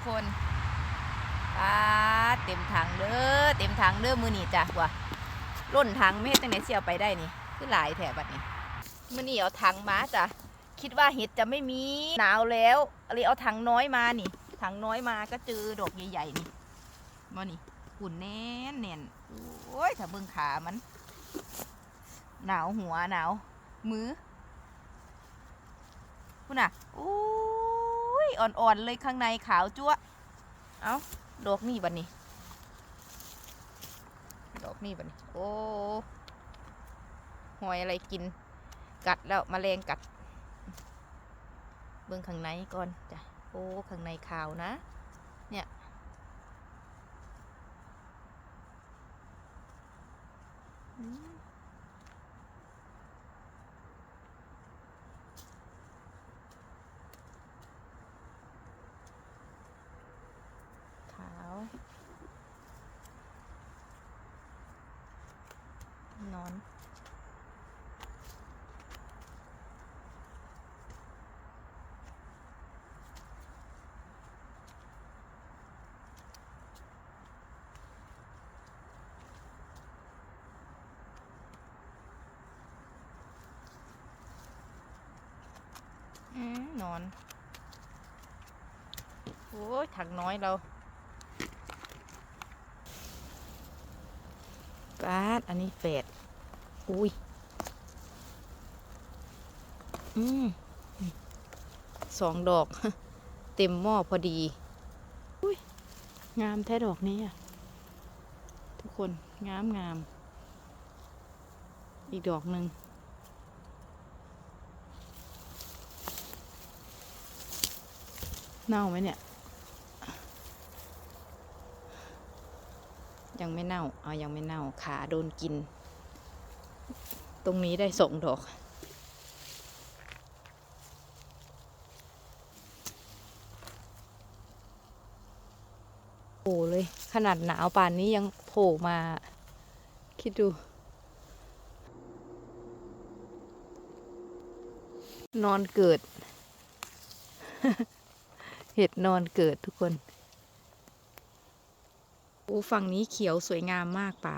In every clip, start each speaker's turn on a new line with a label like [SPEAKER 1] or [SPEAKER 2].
[SPEAKER 1] กคนปาเต็มถังเด้อเต็มถังเด้อมือนี่จ้ะว่ะร่นถังไม่เฮ็ดจังไหนเสียเอาไปได้นี่คือหลายแถบัดนี้มือนี่เอาถังมาจ้ะคิดว่าเห็ดจะไม่มีหนาวแล้วเลยเอาถังน้อยมานี่ถังน้อยมาก็เจอดอกใหญ่ๆนี่มานี่หุ่นแน่นแน่นโอ้ยถ้าเบิ่งขามัน หนาวหัวหนาวมือคุณน่ะโอ้ ยอ่อนๆเลยข้างในขาวจั๊วเอ้าดอกนี่บัดนี้ ดอกนี่บัดนี้ โอ้หอยอะไรกิน กัดแล้วมแมลงกัด เบิ่งข้างในก่อนจ้ะโอ้ข้างในขาวนะ เนี่ยอืมขาว นอน อืมนอน โอ้ยถังน้อยเราปาดอันนี้แฝด อุ้ยอืมสองดอก เต็มหม้อพอดี อุ้ย งามแท้ดอกนี้อะ ทุกคน งามงาม อีกดอกหนึ่งเน่าไหมเนี่ย ยังไม่เน่า เอายังไม่เน่า ขาโดนกิน ตรงนี้ได้สองดอกโผล่เลย ขนาดหนาวป่านนี้ยังโผล่มา คิดดู นอนเกิด เห็ดนอนเกิดทุกคน โอ้ฝั่งนี้เขียวสวยงามมากป่า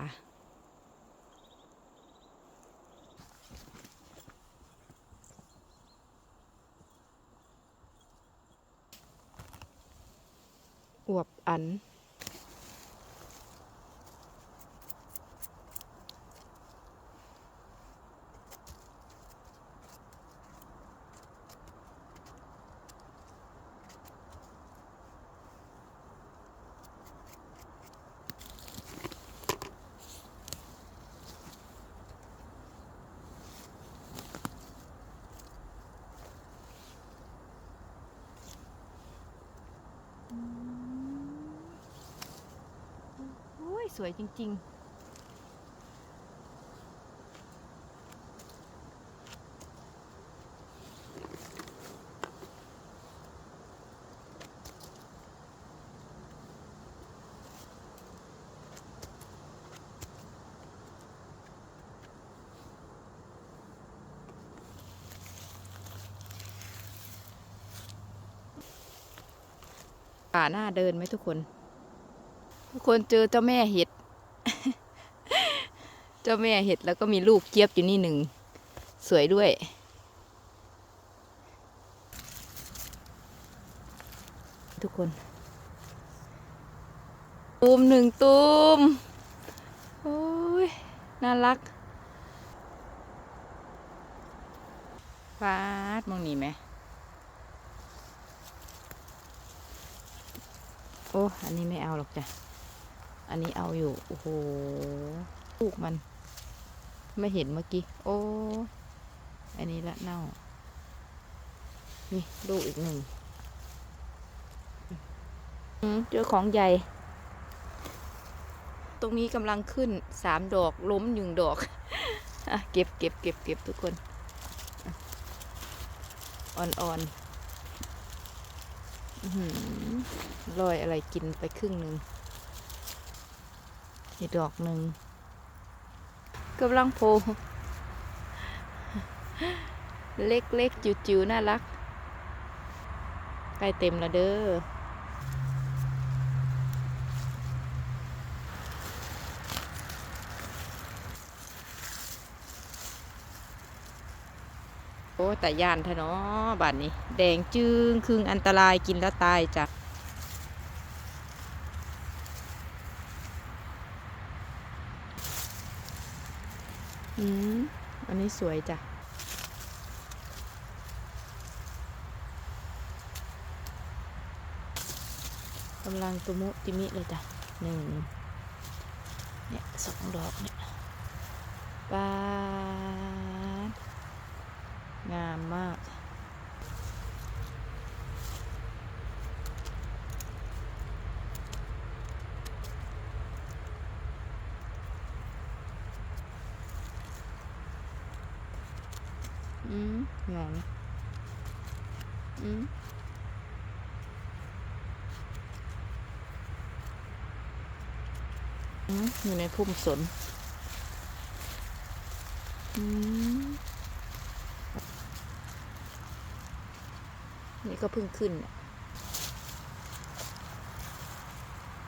[SPEAKER 1] อวบอัน สวยจริง ๆป่าหน้าเดินไหมทุกคน ทุกคนเจอเจ้าแม่เห็ด เจ้าแม่เห็ดแล้วก็มีลูกเจี๊ยบอยู่นี่หนึ่ง สวยด้วย ทุกคน ตูมหนึ่งตูมโอ้ย น่ารักฟาดมองนี่ไหมโอ้ อันนี้ไม่เอาหรอกจ้ะ อันนี้เอาอยู่ โอ้โห ลูกมัน ไม่เห็นเมื่อกี้ โอ้ อันนี้ละเน่า นี่ลูกอีกหนึ่งเจอของใหญ่ ตรงนี้กำลังขึ้นสามดอกล้มหนึ่งดอกอะเก็บเก็บเก็บเก็บทุกคน อ่อนๆอื้อหือลอยอะไรกินไปครึ่งหนึ่ง อีกดอกหนึ่งกำลังโผล่เล็กๆจิ๋วๆน่ารักใกล้เต็มละเด้อโอ้แต่ยานทะเนาะบานนี้ แดงจึงคึงอันตรายกินแล้วตายจ้ะ อันนี้สวยจ้ะ กำลังตุมุติมิเลยจ้ะหนึ่งเนี่ยสองดอกเนี่ยปานงามมาก อืมงามอืมอืมอยู่ในพุ่มสน นี่ก็เพิ่งขึ้นน่ะ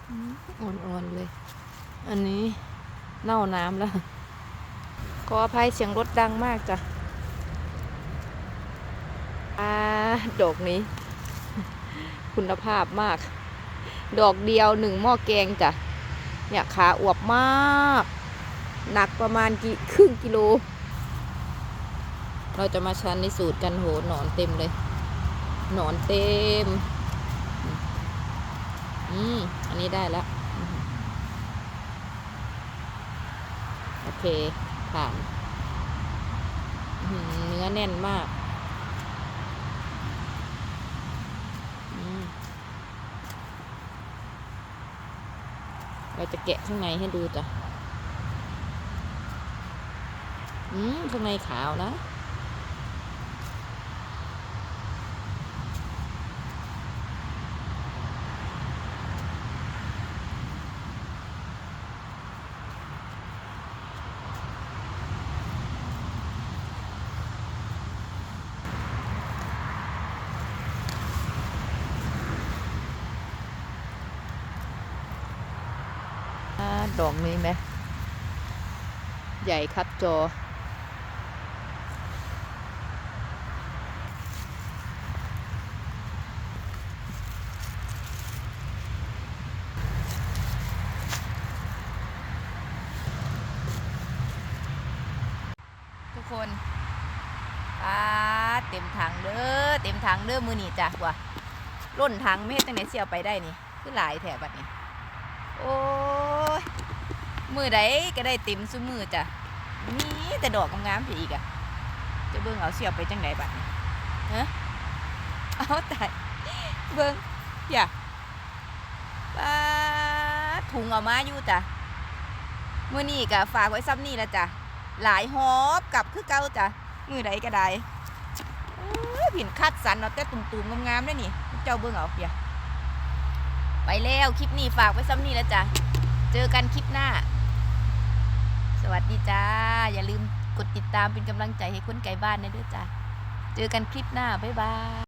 [SPEAKER 1] อืมอ่อนๆเลย อันนี้เน่าน้ำแล้ว ขออภัยเสียงรถดังมากจ้ะอ่า ดอกนี้ คุณภาพมาก ดอกเดียวหนึ่งหม้อแกงจ้ะ เนี่ยขาอวบมาก หนักประมาณกี่ครึ่งกิโล เราจะมาชันในสูตรกันโหหนอนเต็มเลย หนอนเต็ม อืม อันนี้ได้แล้ว โอเค ผ่านเนื้อแน่นมากอืม เราจะแกะข้างในให้ดูจ้ะ อืม ข้างในขาวนะ ดอกนี้ไหมใหญ่ครับจอ ทุกคนปาดเต็มถังเด้อเต็มถังเด้อมือหนีจ้ะว่ะร่นถังไม่เฮ็ดจังไหนเสียไปได้นี่ คือหลายแถบบัดนี้ โอ้ มือใดก็ได้เต็มซุมือจ้ะมีแต่ดอกงามๆพี่อีกอะจะเบิ่งเอาเสียบไปจังไดบัดฮะเอาตายเบิ่งอย่าปาถุงเอามาอยู่จ้ะมือนี้ก็ฝากไว้ซ้ำนี่ละจ้ะหลายหอบกลับคือเก่าจ้ะมือใดก็ได้ผินคัดสรรเอาแต่ตุ่มๆงามๆได้นี่ เจ้าเบิ่งเอาอย่าไปแล้ว คลิปนี้ฝากไว้ซ้ำนี่ละจ้ะ เจอกันคลิปหน้า สวัสดีจ้า อย่าลืมกดติดตามเป็นกำลังใจให้คนไก่บ้านนะด้วยจ้า เจอกันคลิปหน้า บ๊ายบาย